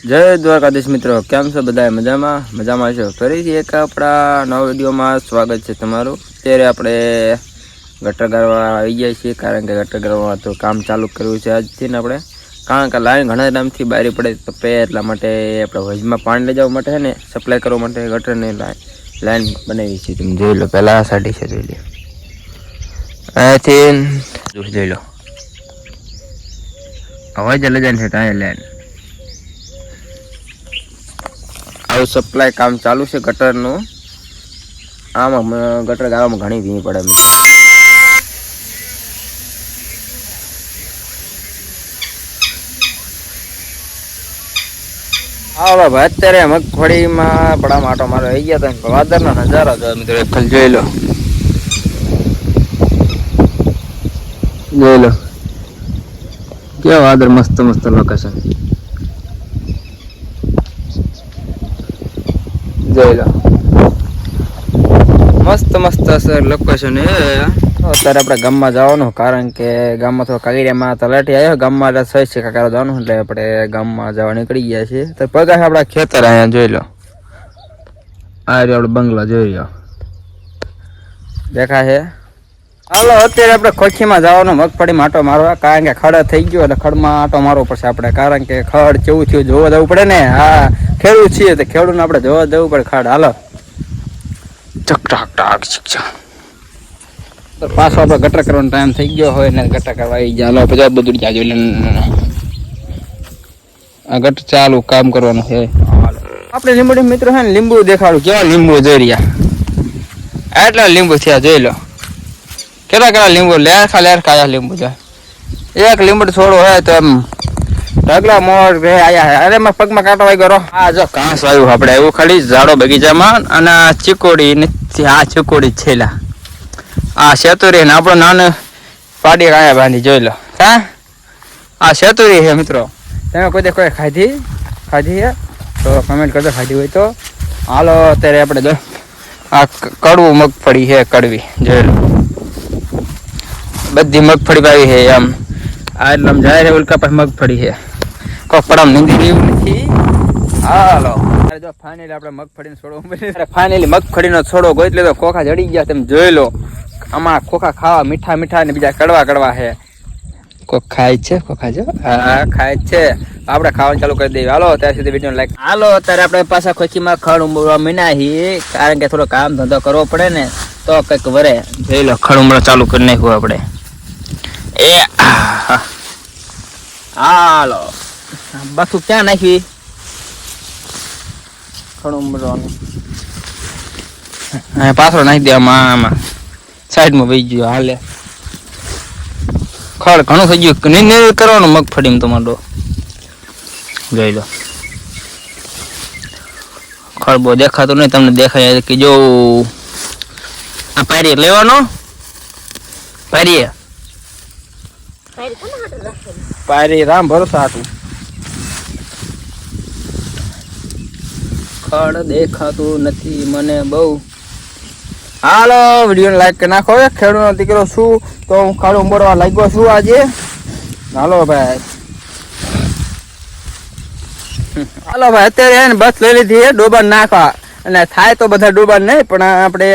જય દ્વારકાધીશ મિત્રો, કેમ છો બધા મજામાં? મજામાં છો? ફરીથી એક આપણા નવા વિડીયોમાં સ્વાગત છે તમારું. અત્યારે આપણે ગટર ગાળવા આવી ગયા છીએ, કારણ કે ગટર ગાળવા તો કામ ચાલુ કર્યું છે આજથી ને આપણે. કારણ કે લાઈન ઘણા ટાઈમથી બારી પડે તો પે એટલા માટે આપણે વજમાં પાણી લઈ જવા માટે છે ને, સપ્લાય કરવા માટે ગટરની લાઈન લાઈન બનાવી છે. તમે જોઈ લો, પહેલાં સાડી છે, જોઈ લો. અહીંયાથી જોઈ લો. અવાજ અલગ છે, ત્યાં લાઈન. આવું સપ્લાય કામ ચાલુ છે ગટરનું. આમ ગટર ગાવામાં ઘણી ભીં પડે મિત્રો. હા ભાઈ અત્યારે મગફળીમાં પડા માટો મારો આવી ગયા હતા વાદરનો નજારો જો મિત્રો. એક જોઈ લો. જોઈ લો. કેવા વાદળ મસ્ત મસ્ત લોકેશન જોઈ મસ્ત મસ્ત સર લોકેશન એ. અત્યારે આપણે ગામમાં જવાનું કારણ કે ગામમાં થોડો કાગીરિયામાં તલાટી આવ્યો. ગામમાં એટલે સહી છે કાકા જવાનું એટલે આપણે ગામમાં જવા નીકળી ગયા છીએ. તો પગાર આપણા ખેતર અહીંયા જોઈ લો. આ રહ્યો આપણો બંગલો જોઈ લો. દેખા છે? હાલો અત્યારે આપણે ખોખીમાં જવાનો મગફળી માટો મારવા કારણ કે ખડ થઈ ગયો એટલે ખડમાં આટો મારવો પડશે આપણે. કારણ કે ખડ કેવું થયું જોવા જવું પડે ને? હા ખેડૂત છીએ તો ખેડૂતને આપણે જોવા જવું પડે ખડ. હાલો. પાછો આપણે ગટર કરવાનો ટાઈમ થઈ ગયો હોય ને ગટર કરવા આવી ગયા. હાલો પછી બધું જોઈ આ ગટર ચાલુ કામ કરવાનું છે. આપણે લીંબડી મિત્રો છે ને લીંબુ દેખાડું. કેવા લીંબુ જોઈ રહ્યા? એટલા લીંબુ થયા જોઈ લો. કેટલા કેટલા લીંબુ? લેર ખા આયા લીંબુ છે. એક લીંબુ છોડો હોય તો એમ ઢગલા મોર બે આયા હે અરે મેં પગમાં કાંટો વાગ્યો રો આ જો ઘાસ આવ્યું આપણે. એવું ખાલી ઝાડો બગીચામાં અને આ ચીકોડી ને આ ચીકોડી છેલા આ સેતુરી ને આપણો નાનો પાડી કાયા બાંધી જોઈ લો. હા? આ સેતુરી છે મિત્રો. તમે કોઈ દે કોઈ ખાધી? ખાધી હે તો કમેન્ટ કરજો ખાધી હોય તો. હાલો અત્યારે આપણે જો આ કડવું મગફળી છે કડવી. જોઈ લો. બધી મગફળી વાવી છે એમ. આ એટલે જાય રે ઉલકા પાસે મગફળી છે. કોઈ પડામ નીંદી લેવું નથી. હાલો. ફાઇનલી આપણે મગફળીનો છોડો ફાઇનલી ફાઇનલી મગફળીનો છોડો ગોઈ તો ખોખા જડી ગયા તમે જોઈ લો. આમાં ખોખા ખાવા મીઠા મીઠા ને બીજા કડવા કડવા છે. કોક ખાય છે, ખોખા જો. હા, ખાય છે. આપણે ખાવાનું ચાલુ કરી દઈએ. હાલો ત્યાં સુધી વીડિયો લાઈક હાલો, અત્યારે આપણે પાછા ખોખીમાં ખડ ઉમરવા મીનાહી કારણ કે થોડો કામ ધંધો કરવો પડે ને, તો કંઈક વરે. જોઈ લો, ખડ ઉમરો ચાલુ કરી નાખ્યું આપણે. એ. હાલો. બાથું ક્યાં નાખી? ખડ ઉમરવાનું. હા પાછળ નાખી દે આમાં આમાં. સાઈડમાં વહી ગયો હાલે. ખડ ઘણું થઈ ગયું. નહીં કરવાનું મગફળીમાં તમારો જોઈ લો. ખડ બહુ દેખાતું નહીં તમને દેખાય કે જો આ પારી લેવાનો? પારી પારી રામ ભરોસા હતું ખડ દેખાતું નથી મને બહુ હાલો વીડિયો લાઈક કરી નાખો. ખેડૂતનો દીકરો શું? તો હું ખાડું ઉંબરવા લાગ્યો છું આજે. હાલો ભાઈ. હાલો ભાઈ અત્યારે બસ લઈ લીધી છે ડોબા નાખવા. અને થાય તો બધા ડોબા નહીં પણ આપણે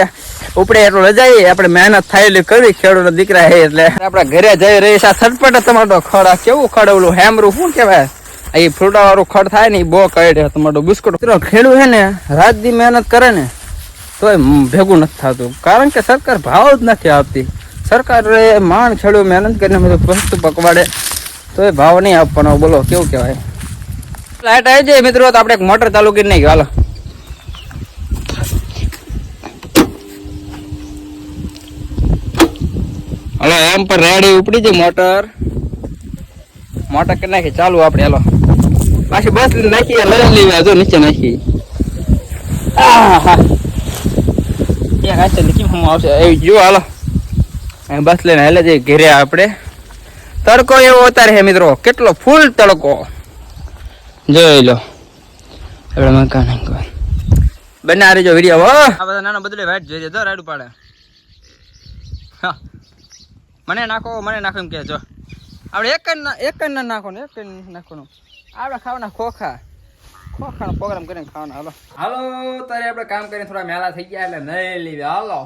ઉપડે એટલું રજાઈએ આપણે મહેનત થાય કરી કરવી ખેડૂતનો દીકરા હે એટલે. આપણા ઘરે જઈ રહી છે સટપટ તમારો ખડ કેવું ખડ ઓલું હેમરું, શું કહેવાય? એ ફ્રૂટા વાળું ખડ થાય ને એ બહુ કાઢે, તમારો બિસ્કુટ. ખેડૂત છે ને, રાત દી મહેનત કરે ને મ- ભેગું નથી થતું. કારણ કે સરકાર ભાવ જ નથી આપતી. સરકાર માણ ખેડૂત મહેનત કરીને બધું વસ્તુ પકવાડે, તોય ભાવ નહીં આપવાનો, બોલો, કેવું કહેવાય? લાઈટ આવી જાય મિત્રો, તો આપણે એક મોટર ચાલુ કરી નહીં હાલો. હલો એમ પણ રેડી ઉપડી જાય મોટર. મોટર કરી નાખી, ચાલુ આપણે હાલો. પાછી બસ નાખી લઈ લેવા જો નીચે નાખી. જો, હાલો. બસ લઈને હાલે જઈએ ઘેરે આપણે તડકો એવો અત્યારે હે મિત્રો. કેટલો ફૂલ તડકો. જોઈ લો. આપણે મકાન નાખવા બંને આ જો વીડિયો, હો. આ બધા નાના બદલે વાઈટ જોઈ તો રાડું પાડે હા. મને નાખો મને નાખો એમ કે જો. આપણે એક જ એક જ નાખો ને એક જ નાખવાનું. આપણે ખાવાના ખોખા. ખોખાનો પ્રોગ્રામ કરીને ખાવાનો, હાલો. હાલો, તારે આપણે કામ કરીને થોડા મેલા થઈ ગયા એટલે નહીં લીધે હાલો.